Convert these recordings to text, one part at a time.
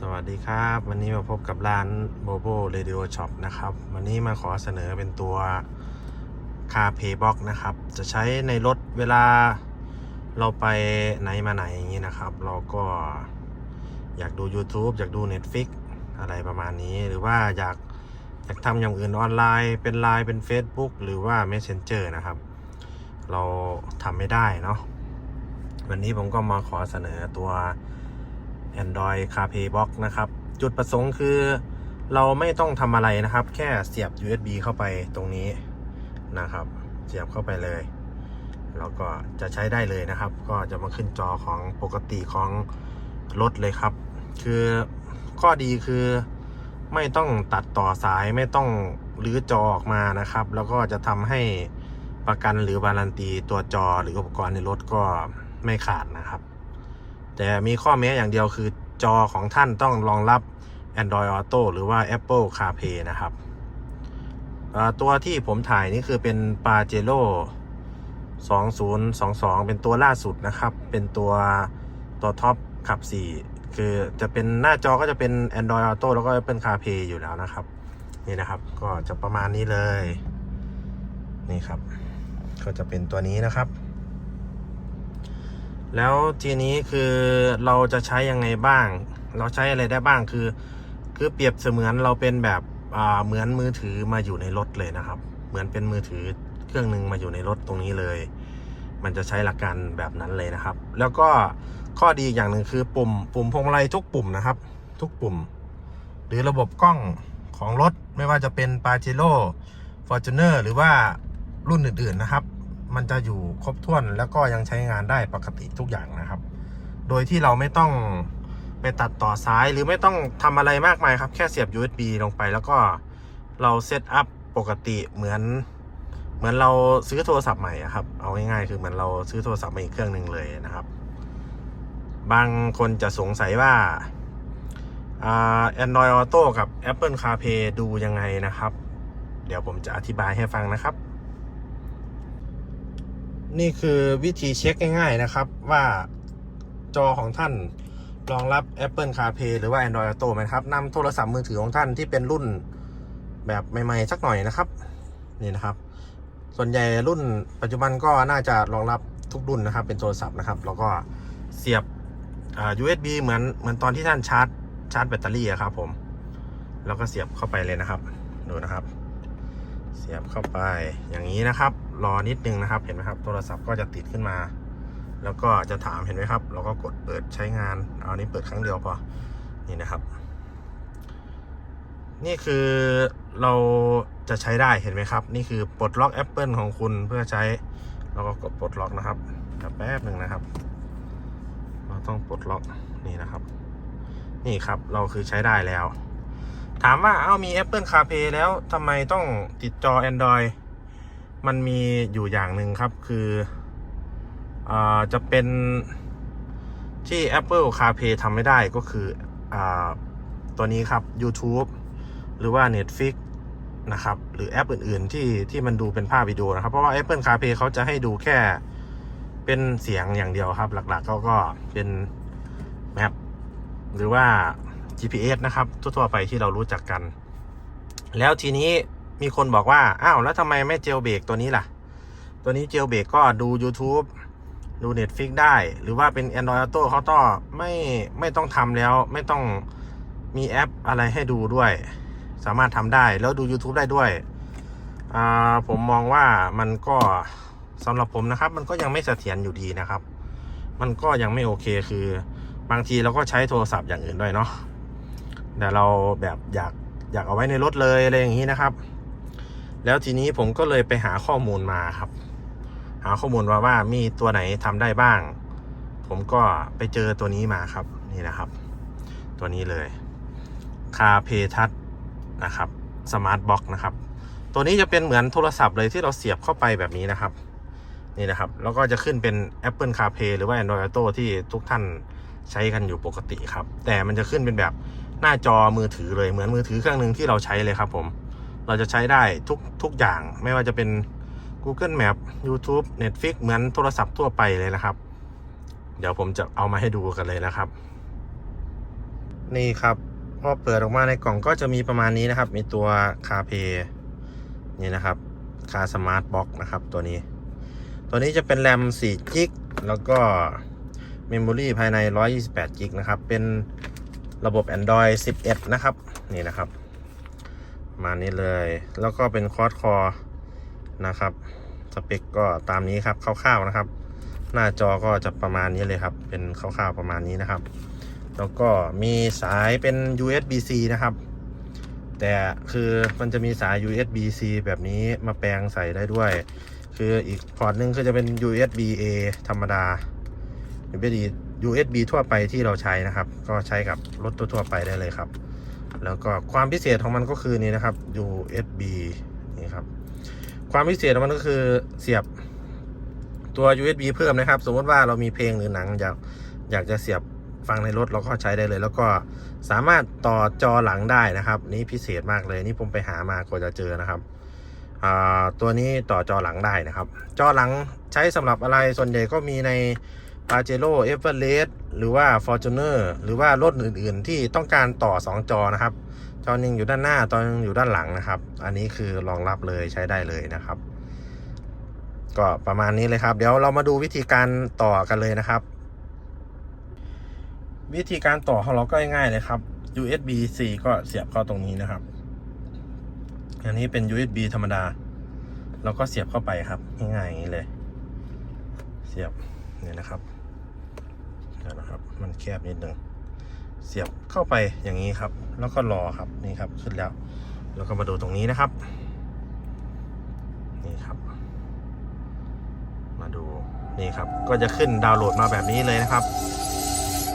สวัสดีครับ วันนี้มาพบกับร้าน Bobo Radio Shop นะครับ วันนี้มาขอเสนอเป็นตัว Car Pay Box นะครับ จะใช้ในรถเวลาเราไปไหนมาไหนอย่างนี้นะครับ เราก็อยากดู YouTube อยากดู Netflix อะไรประมาณนี้ หรือว่าอยากอยากทำอย่างอื่นออนไลน์ เป็นไลน์เป็น Facebook หรือว่า Messenger นะครับ เราทำไม่ได้เนาะวันนี้ผมก็มาขอเสนอตัว Android CarPlay Box นะครับ จุดประสงค์คือเราไม่ต้องทำอะไรนะครับ แค่เสียบ USB เข้าไปตรงนี้นะครับ เสียบเข้าไปเลยแล้วก็จะใช้ได้เลยนะครับ ก็จะมาขึ้นจอของปกติของรถเลยครับ คือข้อดีคือไม่ต้องตัดต่อสายไม่ต้องรื้อจอออกมานะครับ แล้วก็จะทำให้ประกันหรือบารันตีตัวจอหรืออุปกรณ์ในรถก็ไม่ขาดนะครับ แต่มีข้อแม้อย่างเดียวคือจอของท่านต้องรองรับ Android Auto หรือว่า Apple CarPlay นะครับ ตัวที่ผมถ่ายนี่คือเป็น Pajero 2022 เป็นตัวล่าสุดนะครับ เป็นตัวตัวท็อปขับ 4 คือจะเป็นหน้าจอก็จะเป็น Android Auto แล้วก็ Apple CarPlay อยู่แล้วนะครับ นี่นะครับก็จะประมาณนี้เลย นี่ครับ ก็จะเป็นตัวนี้นะครับ แล้วทีนี้คือเราจะใช้ยังไงบ้าง เราใช้อะไรได้บ้างคือ คือเปรียบเสมือนเราเป็นแบบเหมือนมือถือมาอยู่ในรถเลยนะครับ เหมือนเป็นมือถือเครื่องหนึ่งมาอยู่ในรถตรงนี้เลย มันจะใช้หลักการแบบนั้นเลยนะครับ แล้วก็ข้อดีอย่างหนึ่งคือปุ่ม ปุ่มพวงมาลัยทุกปุ่มนะครับ ทุกปุ่ม หรือระบบกล้องของรถไม่ว่าจะเป็น p a j e r o Fortuner หรือว่ารุ่นอื่นๆนะครับ มันจะอยู่ครบถ้วนแล้วก็ยังใช้งานได้ปกติทุกอย่างนะครับ โดยที่เราไม่ต้องไปตัดต่อสายหรือไม่ต้องทำอะไรมากมายครับ แค่เสียบ USB ลงไปแล้วก็เราเซตอัพปกติเหมือน เหมือนเราซื้อโทรศัพท์ใหม่ครับ เอาง่ายๆคือเหมือนเราซื้อโทรศัพท์ใหม่อีกเครื่องหนึ่งเลยนะครับ บางคนจะสงสัยว่าอ่า Android Auto กับ Apple CarPlay ดูยังไงนะครับ เดี๋ยวผมจะอธิบายให้ฟังนะครับ นี่คือวิธีเช็คง่ายๆนะครับ ว่าจอของท่านรองรับ Apple CarPlay หรือว่า Android Auto ไหมครับนำโทรศัพท์มือถือของท่านที่เป็นรุ่นแบบใหม่ๆ สักหน่อยนะครับ นี่นะครับ ส่วนใหญ่รุ่นปัจจุบันก็น่าจะรองรับทุกรุ่นนะครับ เป็นโทรศัพท์นะครับ แล้วก็เสียบอ่า USB เหมือนเหมือนตอนที่ท่านชาร์จชาร์จแบตเตอรี่อะครับผม แล้วก็เสียบเข้าไปเลยนะครับ ดูนะครับ เสียบเข้าไปอย่างนี้นะครับ รอนิดนึงนะครับ เห็นไหมครับ โทรศัพท์ก็จะติดขึ้นมา แล้วก็จะถามเห็นไหมครับ เราก็กดเปิดใช้งาน เอาอันนี้เปิดครั้งเดียวพอ นี่นะครับ นี่คือเราจะใช้ได้เห็นไหมครับ นี่คือปลดล็อก Apple ของคุณเพื่อใช้ เราก็กดปลดล็อกนะครับแป๊บหนึ่งนะครับ เราต้องปลดล็อกนี่นะครับ นี่ครับเราคือใช้ได้แล้ว ถามว่า เอา้ามี Apple CarPlay แล้วทำไมต้องติดจอ Android มันมีอยู่อย่างหนึ่งครับคืออจะเป็นที่ Apple CarPlay ทำไม่ได้ก็คืออตัวนี้ครับ YouTube หรือว่า Netflix นะครับ หรือแอปอื่น ๆ ที่ที่มันดูเป็นภาพวิดีโอนะครับ เพราะว่า Apple CarPlay เขาจะให้ดูแค่เป็นเสียงอย่างเดียวครับ หลักๆเขาก็เป็นแมปหรือว่า GPS นะครับ ทั่ว ๆ ไปที่เรารู้จักกัน แล้วทีนี้ มีคนบอกว่า อ้าว แล้วทำไมไม่เจลเบรกตัวนี้ล่ะ ตัวนี้เจลเบรกก็ดู YouTube ดู Netflix ได้ หรือว่าเป็น Android Auto เขาต้องไม่ไม่ต้องทำแล้ว ไม่ต้องมีแอปอะไรให้ดูด้วย สามารถทำได้แล้วดู YouTube ได้ด้วย ผมมองว่ามันก็สำหรับผมนะครับ มันก็ยังไม่เสถียรอยู่ดีนะครับ มันก็ยังไม่โอเคคือบางทีเราก็ใช้โทรศัพท์อย่างอื่นด้วยเนาะแต่เราแบบอยากอยากเอาไว้ในรถเลยอะไรอย่างนี้นะครับ แล้วทีนี้ผมก็เลยไปหาข้อมูลมาครับ หาข้อมูลมาว่ามีตัวไหนทำได้บ้าง ผมก็ไปเจอตัวนี้มาครับนี่นะครับ ตัวนี้เลยคาเพทัศนะครับสมาร์ทบ็อกนะครับ ตัวนี้จะเป็นเหมือนโทรศัพท์เลยที่เราเสียบเข้าไปแบบนี้นะครับ นี่นะครับ แล้วก็จะขึ้นเป็น Apple CarPlay หรือว่า Android Auto ที่ทุกท่านใช้กันอยู่ปกติครับ แต่มันจะขึ้นเป็นแบบหน้าจอมือถือเลยเหมือนมือถือเครื่องหนึ่งที่เราใช้เลยครับผม เราจะใช้ได้ทุกทุกอย่างไม่ว่าจะเป็น Google Map YouTube Netflix เหมือนโทรศัพท์ทั่วไปเลยนะครับ เดี๋ยวผมจะเอามาให้ดูกันเลยนะครับ นี่ครับพอเปิดออกมาในกล่องก็จะมีประมาณนี้นะครับ มีตัวคาเพนี่นะครับคาสมาร์ทบ็อกนะครับตัวนี้ ตัวนี้จะเป็นแรม4กิกแล้วก็เมมโมรีภายใน128กิกนะครับ เป็นระบบ Android 11 นะครับ นี่นะครับ มานี้เลย แล้วก็เป็นคอร์ดคอนะครับ สเปคก็ตามนี้ครับคร่าวๆนะครับ หน้าจอก็จะประมาณนี้เลยครับ เป็นคร่าวๆประมาณนี้นะครับ แล้วก็มีสายเป็น USB-C นะครับ แต่คือมันจะมีสาย USB-C แบบนี้มาแปลงใส่ได้ด้วย คืออีกพอร์ตหนึ่งคือจะเป็น USB A ธรรมดา USB USB ทั่วไปที่เราใช้นะครับ ก็ใช้กับรถทั่วๆไปได้เลยครับ แล้วก็ความพิเศษของมันก็คือนี่นะครับ USB นี่ครับ ความพิเศษของมันก็คือเสียบตัว USB เพิ่มนะครับ สมมติว่าเรามีเพลงหรือหนังอยากอยากจะเสียบฟังในรถเราก็ใช้ได้เลย แล้วก็สามารถต่อจอหลังได้นะครับ นี่พิเศษมากเลยนี่ผมไปหามากว่าจะเจอนะครับตัวนี้ต่อจอหลังได้นะครับ จอหลังใช้สำหรับอะไรส่วนใหญ่ก็มีใน p a j e r o e v e r e s t หรือว่า Fortuner หรือว่ารถอื่น ๆ ที่ต้องการต่อ 2 จอนะครับ จอหนึ่งอยู่ด้านหน้าจอนึงอยู่ด้านหลังนะครับ อันนี้คือรองรับเลยใช้ได้เลยนะครับ ก็ประมาณนี้เลยครับ เดี๋ยวเรามาดูวิธีการต่อกันเลยนะครับ วิธีการต่อของเราก็ง่ายๆเลยครับ USB C ก็เสียบเข้าตรงนี้นะครับ อันนี้เป็น USB ธรรมดา เราก็เสียบเข้าไปครับง่ายๆอย่างนี้เลย เสียบเนี่ยนะครับ นะครับ มันแคบนิดนึงเสียบเข้าไปอย่างนี้ครับ แล้วก็รอครับนี่ครับขึ้นแล้ว แล้วก็มาดูตรงนี้นะครับ นี่ครับ มาดูนี่ครับ ก็จะขึ้นดาวน์โหลดมาแบบนี้เลยนะครับ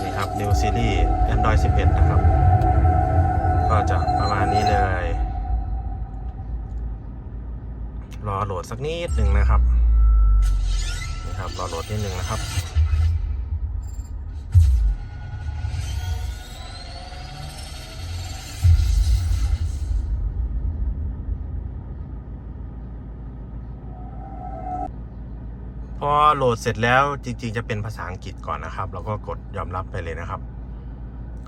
นี่ครับ New Series Android 11 นะครับ ก็จะประมาณนี้เลย รอโหลดสักนิดหนึ่งนะครับ นี่ครับ รอโหลดนิดหนึ่งนะครับ โหลดเสร็จแล้วจริง ๆ จะเป็นภาษาอังกฤษก่อนนะครับ แล้วก็กดยอมรับไปเลยนะครับ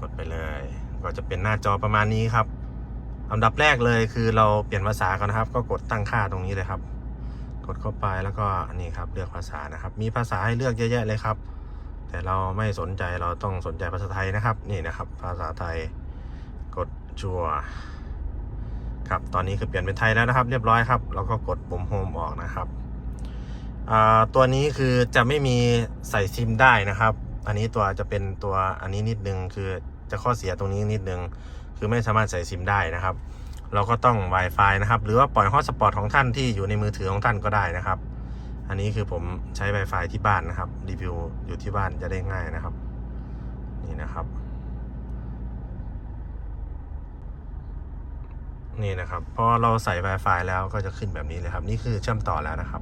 กดไปเลย ก็จะเป็นหน้าจอประมาณนี้ครับอันดับแรกเลยคือเราเปลี่ยนภาษาก่อนนะครับ ก็กดตั้งค่าตรงนี้เลยครับ กดเข้าไปแล้วก็นี่ครับเลือกภาษานะครับ มีภาษาให้เลือกเยอะแยะเลยครับ แต่เราไม่สนใจเราต้องสนใจภาษาไทยนะครับ นี่นะครับ ภาษาไทย กดชัวครับตอนนี้คือเปลี่ยนเป็นไทยแล้วนะครับ เรียบร้อยครับ แล้วก็กดปุ่มโฮมออกนะครับ ตัวนี้คือจะไม่มีใส่ซิมได้นะครับ อันนี้ตัวจะเป็นตัวอันนี้นิดนึงคือจะข้อเสียตรงนี้นิดนึง คือไม่สามารถใส่ซิมได้นะครับ เราก็ต้อง Wi-Fi นะครับ หรือว่าปล่อยฮอตสปอตของท่านที่อยู่ในมือถือของท่านก็ได้นะครับ อันนี้คือผมใช้ Wi-Fi ที่บ้านนะครับ รีวิวอยู่ที่บ้านจะได้ง่ายนะครับ นี่นะครับ นี่นะครับ พอเราใส่ Wi-Fi แล้วก็จะขึ้นแบบนี้เลยครับ นี่คือเชื่อมต่อแล้วนะครับ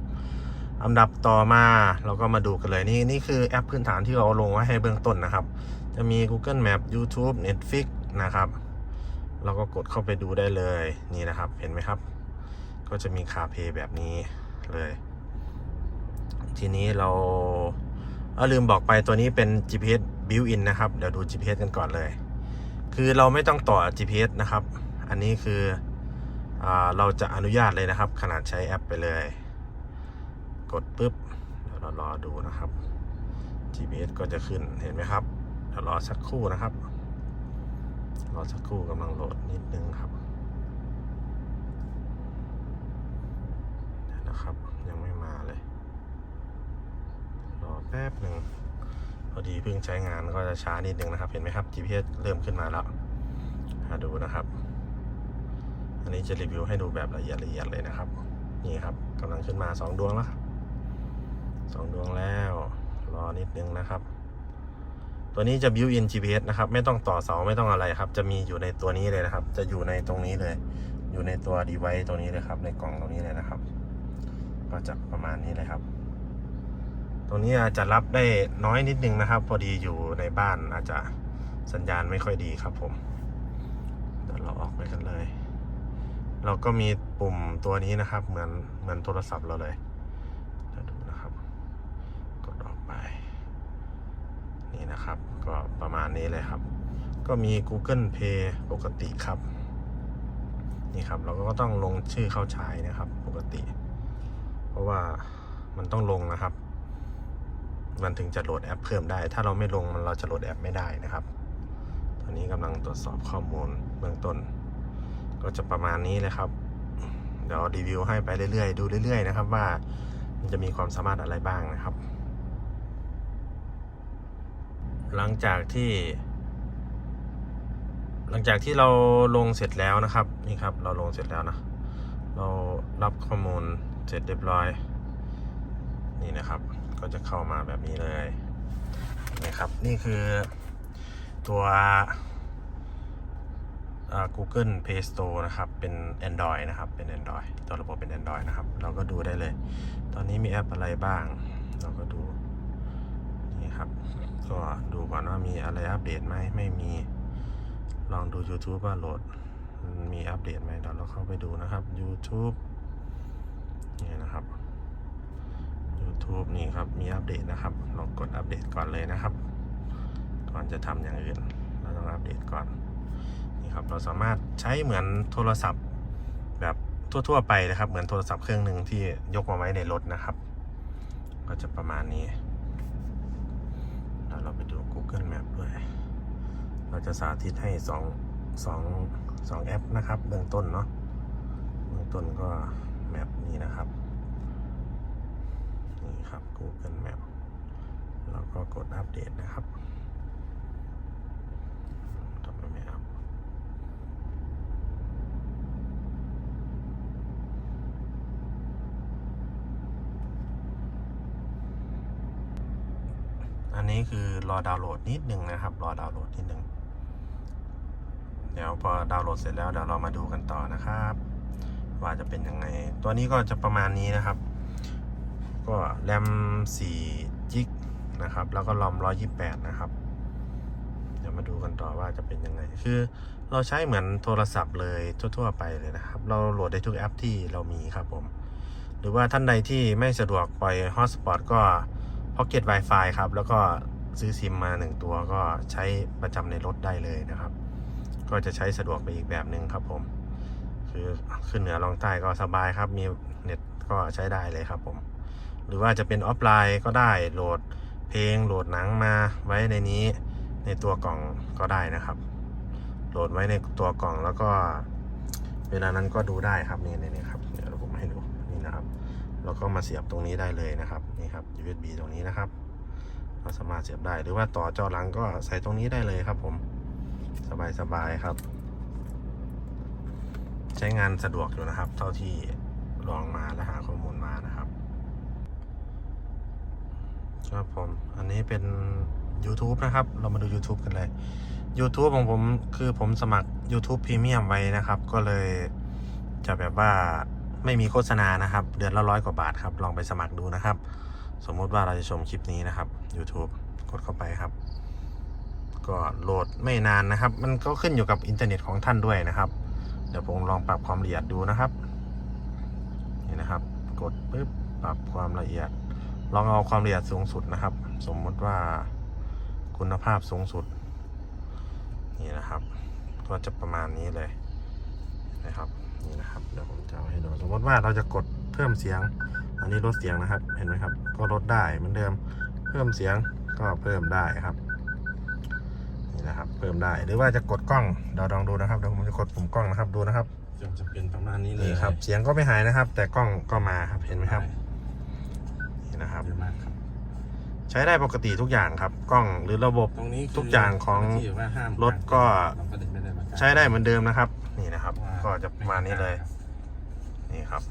อันดับต่อมาเราก็มาดูกันเลยนี่นี่คือแอปพื้นฐานที่เราลงไว้ให้เบื้องต้นนะครับ จะมี Google Map YouTube Netflix นะครับ เราก็กดเข้าไปดูได้เลยนี่นะครับ เห็นไหมครับ ก็จะมีคาเพย์แบบนี้เลย ทีนี้เราเออลืมบอกไปตัวนี้เป็น GPS built-in นะครับ เดี๋ยวดู GPS กันก่อนเลย คือเราไม่ต้องต่อ GPS นะครับ อันนี้คืออเราจะอนุญาตเลยนะครับ ขนาดใช้แอปไปเลย กดปุ๊บเดี๋ยวเรารอดูนะครับ GPS ก็จะขึ้นเห็นไหมครับเดี๋ยวรอสักครู่นะครับ รอสักครู่กำลังโหลดนิดนึงครับเดี๋ยวนะครับ ยังไม่มาเลย รอแป๊บหนึ่งพอดีเพิ่งใช้งานก็จะช้านิดนึงนะครับ เห็นไหมครับ GPS เริ่มขึ้นมาแล้วมาดูนะครับ อันนี้จะรีวิวให้ดูแบบละเอียดละเอียดเลยนะครับ นี่ครับกำลังขึ้นมาสองดวงแล้วครับ สองดวงแล้ว รอนิดนึงนะครับ ตัวนี้จะ built in GPS นะครับ ไม่ต้องต่อเสาไม่ต้องอะไรครับ จะมีอยู่ในตัวนี้เลยนะครับ จะอยู่ในตรงนี้เลย อยู่ในตัว device ตัวนี้เลยครับ ในกล่องตรงนี้เลยนะครับ ก็จะประมาณนี้เลยครับ ตรงนี้อาจจะรับได้น้อยนิดนึงนะครับ พอดีอยู่ในบ้านอาจจะสัญญาณไม่ค่อยดีครับผมเดี๋ยวเราออกไปกันเลย เราก็มีปุ่มตัวนี้นะครับ เหมือนเหมือนโทรศัพท์เราเลยเดี๋ยวดูนะครับ กดออกไป นะครับ ก็ประมาณนี้เลยครับ ก็มี Google Pay ปกติครับ นี่ครับ เราก็ต้องลงชื่อเข้าใช้นะครับ ปกติ เพราะว่ามันต้องลงนะครับ มันถึงจะโหลดแอปเพิ่มได้ ถ้าเราไม่ลงมันเราจะโหลดแอปไม่ได้นะครับ ตอนนี้กำลังตรวจสอบข้อมูลเบื้องต้น ก็จะประมาณนี้เลยครับ เดี๋ยวรีวิวให้ไปเรื่อยๆ ดูเรื่อยๆ นะครับว่ามันจะมีความสามารถอะไรบ้างนะครับ หลังจากที่ หลังจากที่เราลงเสร็จแล้วนะครับ นี่ครับ เราลงเสร็จแล้วนะ เรารับข้อมูลเสร็จเรียบร้อย นี่นะครับ ก็จะเข้ามาแบบนี้เลยนี่ครับ นี่คือตัว Google Play Store นะครับ เป็น Android นะครับ เป็น Android ตัวระบบเป็น Android นะครับ เราก็ดูได้เลย ตอนนี้มีแอปอะไรบ้าง เราก็ดู นี่ครับ ก็ดูก่อนว่ามีอะไรอัปเดตไหมไม่มี ลองดู YouTube ว่าโหลด มีอัปเดตไหมเดี๋ยวเราเข้าไปดูนะครับ YouTube นี่นะครับ YouTube นี่ครับ มีอัปเดตนะครับ ลองกดอัปเดตก่อนเลยนะครับ ก่อนจะทำอย่างอื่น เราต้องอัปเดตก่อน นี่ครับ เราสามารถใช้เหมือนโทรศัพท์แบบทั่วๆไปนะครับ เหมือนโทรศัพท์เครื่องหนึ่งที่ยกมาไว้ในรถนะครับ ก็จะประมาณนี้ แล้วเราไปดู Google Map ด้วย เราจะสาธิตให้สองสองสองแอปนะครับ เบื้องต้นเนาะ เบื้องต้นก็แมปนี้นะครับ นี่ครับ Google Map เราก็กดอัปเดตนะครับทำไมไม่อัพอั นี้คือรอดาวน์โหลดนิดหนึ่งนะครับ รอดาวน์โหลดนิดหนึ่งเดี๋ยวพอดาวน์โหลดเสร็จแล้วเดี๋ยวเรามาดูกันต่อนะครับ ว่าจะเป็นยังไง ตัวนี้ก็จะประมาณนี้นะครับ ก็แรม4จิกนะครับ แล้วก็รอม128 นะครับ เดี๋ยวมาดูกันต่อว่าจะเป็นยังไง คือเราใช้เหมือนโทรศัพท์เลยทั่ว ๆ ไปเลยนะครับ เราโหลดได้ทุกแอปที่เรามีครับผม หรือว่าท่านใดที่ไม่สะดวกปล่อยฮอตสปอตก็ Pocket Wi-Fi ครับ แล้วก็ซื้อซิมมาหนึ่งตัวก็ใช้ประจำในรถได้เลยนะครับ ก็จะใช้สะดวกไปอีกแบบหนึ่งครับผม คือขึ้นเหนือลองใต้ก็สบายครับ มีเน็ตก็ใช้ได้เลยครับผม หรือว่าจะเป็นออฟไลน์ก็ได้โหลดเพลงโหลดหนังมาไว้ในนี้ในตัวกล่องก็ได้นะครับ โหลดไว้ในตัวกล่องแล้วก็ เวลานั้นก็ดูได้ครับนี่นี่นี่ครับ เดี๋ยวผมให้ดูนี่นะครับ แล้วก็มาเสียบตรงนี้ได้เลยนะครับนี่ครับ USB ตรงนี้นะครับ เราสามารถเสียบได้หรือว่าต่อจอหลังก็ใส่ตรงนี้ได้เลยครับ ผมสบายสบายครับ ใช้งานสะดวกอยู่นะครับ เท่าที่ลองมาและหาข้อมูลมานะครับครับผม อันนี้เป็น YouTube นะครับ เรามาดู YouTube กันเลย YouTube ของผมคือผมสมัคร YouTube Premium ไว้นะครับ ก็เลยจะแบบว่า ไม่มีโฆษณานะครับ เดือนละร้อยกว่าบาทครับ ลองไปสมัครดูนะครับ สมมุติว่าเราจะชมคลิปนี้นะครับ YouTube กดเข้าไปครับ ก็โหลดไม่นานนะครับ มันก็ขึ้นอยู่กับอินเทอร์เน็ตของท่านด้วยนะครับ เดี๋ยวผมลองปรับความละเอียดดูนะครับ นี่นะครับ กดปึ๊บปรับความละเอียด ลองเอาความละเอียดสูงสุดนะครับ สมมติว่าคุณภาพสูงสุด นี่นะครับ ก็จะประมาณนี้เลยนะครับ นี่นะครับเดี๋ยวผมจะเอาให้ดูสมมติว่าเราจะกดเพิ่มเสียง อันนี้ลดเสียงนะครับ เห็นไหมครับ ก็ลดได้เหมือนเดิม เพิ่มเสียงก็เพิ่มได้ครับนี่นะครับ เพิ่มได้หรือว่าจะกดกล้องเดี๋ยวลองดูนะครับเดี๋ยวผมจะกดปุ่มกล้องนะครับดูนะครับจะจะเป็นประมาณนี้เลยนี่ครับ เสียงก็ไม่หายนะครับ แต่กล้องก็มาครับเห็นไหมครับนี่นะครับเยอะมากครับใช้ได้ปกติทุกอย่างครับ กล้องหรือระบบตรงนี้คืทุกอย่างของที่ว่าห้ามรถก็เราก็ไม่ได้มาใช้ได้เหมือนเดิมนะครับนี่นะครับว่า ก็จะประมาณนี้เลย นี่ครับ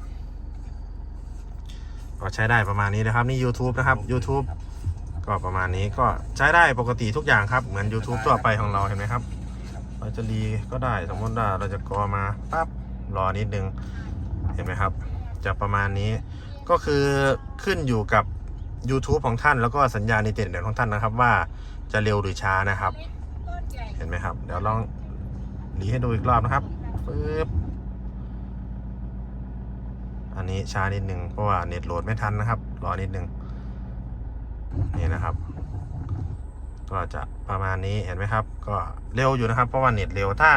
ก็ใช้ได้ประมาณนี้นะครับ นี่ YouTube นะครับ YouTube ก็ประมาณนี้ก็ใช้ได้ปกติทุกอย่างครับ เหมือน YouTube ทั่วไปของเราเห็นไหมครับ เราจะรีก็ได้สมมติว่าเราจะกอมาปั๊บรอนิดนึงเห็นไหมครับ จะประมาณนี้ก็คือขึ้นอยู่กับ YouTube ของท่านแล้วก็สัญญาณอินเทอร์เน็ตของท่านนะครับ ว่าจะเร็วหรือช้านะครับ เห็นไหมครับ เดี๋ยวลองรีให้ดูอีกรอบนะครับ ปึ๊บอันนี้ช้านิดนึงเพราะว่าเน็ตโหลดไม่ทันนะครับ รอนิดนึงนี่นะครับ ก็จะประมาณนี้เห็นไหมครับ ก็เร็วอยู่นะครับ เพราะว่าเน็ตเร็วถ้า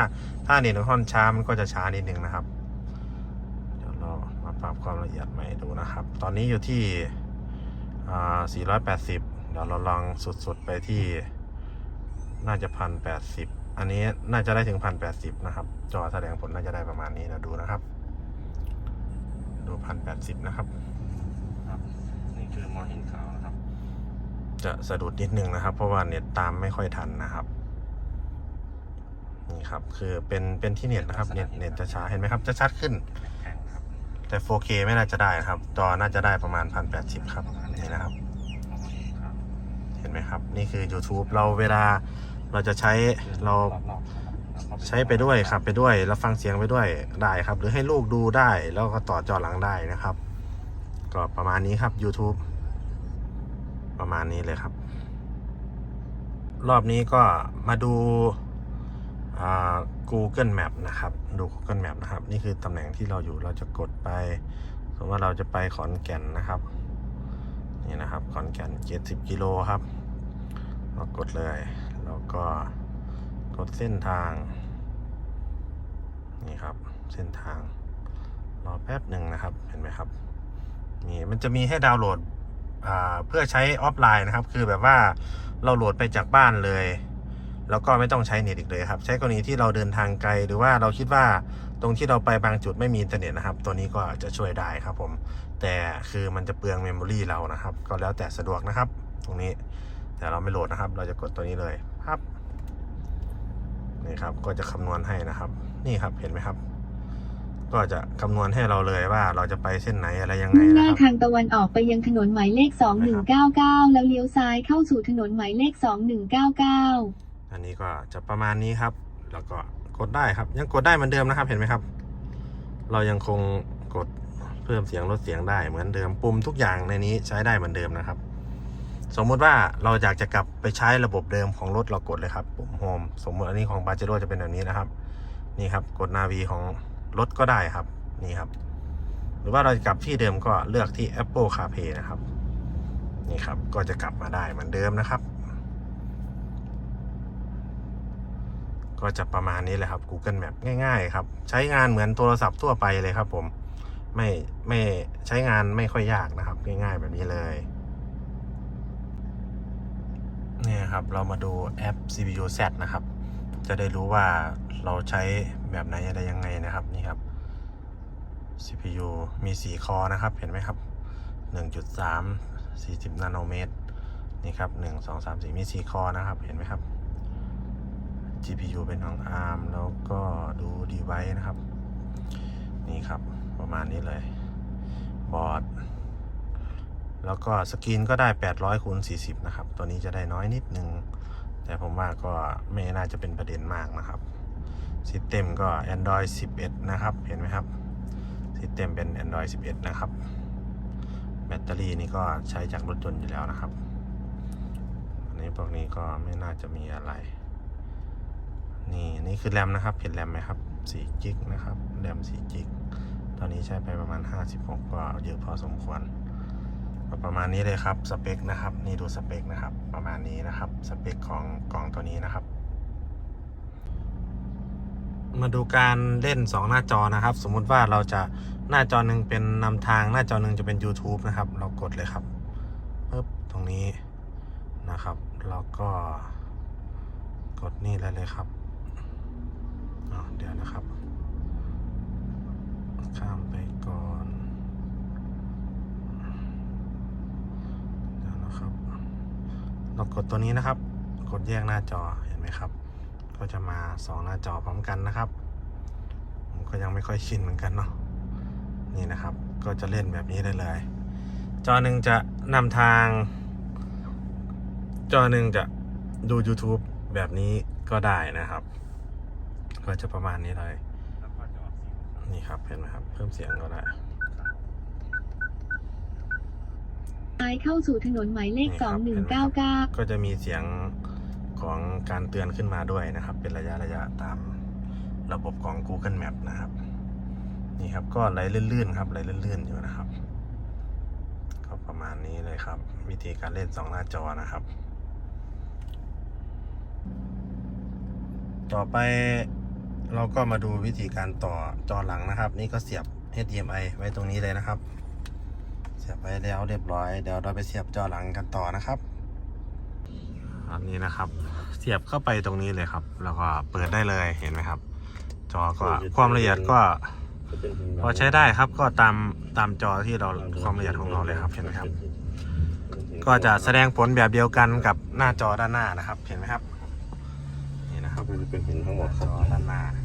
ถ้าเน็ตของค่อนช้ามันก็จะช้านิดนึงนะครับ เดี๋ยวเรามาปรับความละเอียดใหม่ดูนะครับ ตอนนี้อยู่ที่480 เดี๋ยวเราลองสุดๆไปที่น่าจะพันแปดสิบ อันนี้น่าจะได้ถึงพันแปดสิบนะครับ จอแสดงผลน่าจะได้ประมาณนี้นะดูนะครับ ดูพันแปดสิบนะครับครับนี่คือมอหินขาวนะครับ จะสะดุดนิดนึงนะครับ เพราะว่าเน็ตตามไม่ค่อยทันนะครับนี่ครับ คือเป็นเป็นที่เน็ตนะครับ เน็ตเน็ตจะช้าเห็นไหมครับ จะชัดขึ้นแข็งๆครับแต่ 4K ไม่น่าจะได้นะครับ จอน่าจะได้ประมาณ1080ครับ นี่นะครับมอหินขาวเห็นไหมครับ นี่คือ YouTube เราเวลา เราจะใช้เราใช้ไปด้วยขับไปด้วย แล้วฟังเสียงไปด้วยได้ครับ หรือให้ลูกดูได้แล้วก็ต่อจอหลังได้นะครับ ก็ประมาณนี้ครับ YouTube ประมาณนี้เลยครับ รอบนี้ก็มาดูอ่า Google Map นะครับ ดู Google Map นะครับ นี่คือตำแหน่งที่เราอยู่เราจะกดไป สมมติว่าเราจะไปขอนแก่นนะครับ นี่นะครับ ขอนแก่น70กิโลครับ เรากดเลย ก็กดเส้นทาง นี่ครับ เส้นทาง รอแป๊บหนึ่งนะครับ เห็นไหมครับ นี่มันจะมีให้ดาวน์โหลดเพื่อใช้ออฟไลน์นะครับ คือแบบว่าเราโหลดไปจากบ้านเลย แล้วก็ไม่ต้องใช้เน็ตอีกเลยครับ ใช้กรณีที่เราเดินทางไกล หรือว่าเราคิดว่าตรงที่เราไปบางจุดไม่มีอินเทอร์เน็ตนะครับ ตัวนี้ก็จะช่วยได้ครับผม แต่คือมันจะเปลืองเมมโมรีเรานะครับ ก็แล้วแต่สะดวกนะครับ ตรงนี้ แต่เราไม่โหลดนะครับ เราจะกดตัวนี้เลย ครับ นี่ครับก็จะคำนวณให้นะครับ นี่ครับเห็นไหมครับ ก็จะคำนวณให้เราเลยว่าเราจะไปเส้นไหนอะไรยังไงมุ่งหนะน้าครับ ทางตะวันออกไปยังถนนหมายเลข 2199 แล้วเลี้ยวซ้ายเข้าสู่ถนนหมายเลข 2199อันนี้ก็จะประมาณนี้ครับ แล้วก็กดได้ครับ ยังกดได้เหมือนเดิมนะครับเห็นไหมครับ เรายังคงกดเพิ่มเสียงลดเสียงได้เหมือนเดิมปุ่มทุกอย่างในนี้ใช้ได้เหมือนเดิมนะครับ สมมุติว่าเราอยากจะกลับไปใช้ระบบเดิมของรถเรากดเลยครับปุ่มโฮมสมมติอันนี้ของบาเจโร่จะเป็นแบบนี้นะครับ นี่ครับกดนาวีของรถก็ได้ครับนี่ครับ หรือว่าเราจะกลับที่เดิมก็เลือกที่ Apple CarPlay นะครับ นี่ครับก็จะกลับมาได้เหมือนเดิมนะครับ ก็จะประมาณนี้แหละครับ Google Map ง่าย ๆ ครับ ใช้งานเหมือนโทรศัพท์ทั่วไปเลยครับ ผมไม่ไม่ใช้งานไม่ค่อยยากนะครับ ง่ายๆแบบนี้เลย เนี่ยครับเรามาดูแอป CPU Z นะครับ จะได้รู้ว่าเราใช้แบบไหนอะไรยังไงนะครับนี่ครับ CPU มี 4 คอนะครับ เห็นไหมครับ 1.3 40 นาโนเมตร นี่ครับ 1 2 3 4 มี 4 คอนะครับ เห็นไหมครับ GPU เป็นของ ARM แล้วก็ดู device นะครับ นี่ครับ ประมาณนี้เลย บอร์ด แล้วก็สกรีนก็ได้ 800คูณ40 นะครับ ตัวนี้จะได้น้อยนิดนึง แต่ผมว่าก็ไม่น่าจะเป็นประเด็นมากนะครับซิสเต็มก็ Android 11 นะครับ เห็นไหมครับซิสเต็มเป็น Android 11 นะครับ แบตเตอรี่นี่ก็ใช้จากรถยนต์อยู่แล้วนะครับ อันนี้พวกนี้ก็ไม่น่าจะมีอะไร นี่นี่คือแรมนะครับ เห็นแรมไหมครับ4กิกนะครับ แรม4กิกตอนนี้ใช้ไปประมาณ 56 ก็เยอะพอสมควร ก็ประมาณนี้เลยครับสเปคนะครับนี่ดูสเปคนะครับ ประมาณนี้นะครับสเปคของกล่องตัวนี้นะครับ มาดูการเล่น 2 หน้าจอนะครับ สมมุติว่าเราจะหน้าจอหนึ่งเป็นนำทางหน้าจอหนึ่งจะเป็น YouTube นะครับ เรากดเลยครับปึ๊บตรงนี้นะครับแล้วก็กดนี่เลยเลยครับเดี๋ยวนะครับข้ามไปก่อน เดี๋ยวนะครับ เรากดตัวนี้นะครับ กดแยกหน้าจอเห็นไหมครับ ก็จะมาสองหน้าจอพร้อมกันนะครับ ผมก็ยังไม่ค่อยชินเหมือนกันเนาะนี่นะครับ ก็จะเล่นแบบนี้ได้เลย จอหนึ่งจะนำทาง จอหนึ่งจะดู YouTube แบบนี้ก็ได้นะครับ ก็จะประมาณนี้เลยแล้วก็จะออกเสียงนี่ครับเห็นไหมครับ เพิ่มเสียงก็ได้ ซ้ายเข้าสู่ถนนหมายเลขนี่ครับ2199 ก็จะมีเสียงของการเตือนขึ้นมาด้วยนะครับ เป็นระยะระยะตามระบบของ Google Map นะครับ นี่ครับก็ไหลลื่นๆครับไหลลื่นๆอยู่นะครับ ก็ประมาณนี้เลยครับ วิธีการเล่นสองหน้าจอนะครับ ต่อไปเราก็มาดูวิธีการต่อจอหลังนะครับ นี่ก็เสียบ HDMI ไว้ตรงนี้เลยนะครับเสียบไว้แล้วเรียบร้อย เดี๋ยวเราไปเสียบจอหลังกันต่อนะครับ อันนี้นะครับ เสียบเข้าไปตรงนี้เลยครับ แล้วก็เปิดได้เลยเห็นไหมครับ จอก็ความละเอียดก็พอใช้ได้ครับก็ตามตามจอที่เราความละเอียดของเราเลยครับเห็นไหมครับ ก็จะแสดงผลแบบเดียวกันกับหน้าจอด้านหน้านะครับ เห็นไหมครับนี่นะครับก็จะเป็นหินทั้งหมดจอด้านหน้าแบบนี้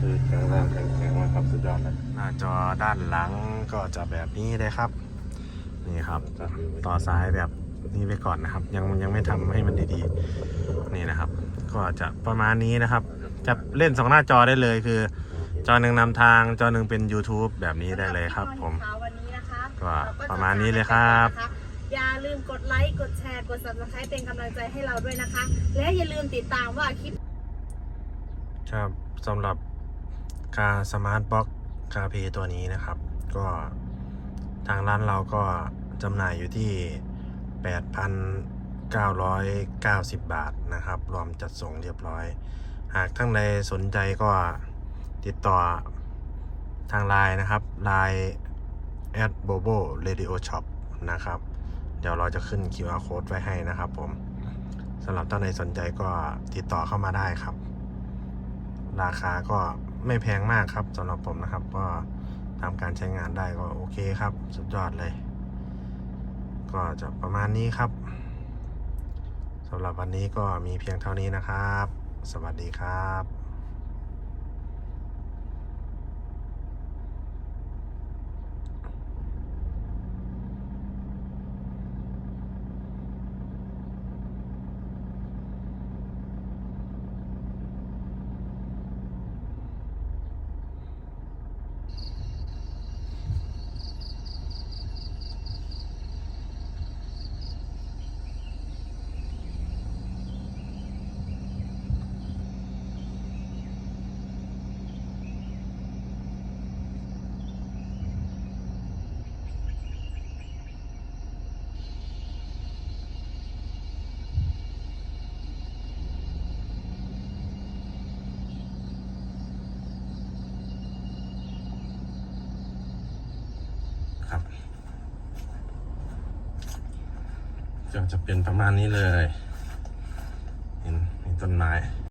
คือแข็งแรงแข็งแข็งมากครับสุดยอดเลยหน้าจอด้านหลังก็จะแบบนี้เลยครับ นี่ครับ ต่อสายแบบนี้ไปก่อนนะครับ ยังยังไม่ทำให้มันดีๆ นี่นะครับ ก็จะประมาณนี้นะครับ จะเล่นสองหน้าจอได้เลยคือ จอหนึ่งนำทางจอหนึ่งเป็น YouTube แบบนี้ได้เลยครับ ผมวันนี้นะคะก็เจประมาณนี้เลยครับนะคะอย่าลืมกดไลค์ กดแชร์ กด subscribe เป็นกำลังใจให้เราด้วยนะคะ และอย่าลืมติดตามว่าคลิป ครับสำหรับ คาสมาร์ทบ็อกคาเพตัวนี้นะครับ ก็ทางร้านเราก็จำหน่ายอยู่ที่ 8,990 บาทนะครับ รวมจัดส่งเรียบร้อย หากท่านใดสนใจก็ติดต่อทางไลน์นะครับไลน์ at bobo radio shop นะครับ เดี๋ยวเราจะขึ้น QR code ไว้ให้นะครับผมสำหรับท่านใดสนใจก็ติดต่อเข้ามาได้ครับ ราคาก็ ไม่แพงมากครับสำหรับผมนะครับ ก็ตาการใช้งานได้ก็โอเคครับ สุดยอดเลย ก็จะประมาณนี้ครับสำหรับวันนี้ก็มีเพียงเท่านี้นะครับ สวัสดีครับ จะเป็นประมาณนี้เลย เห็นเห็นต้นไม้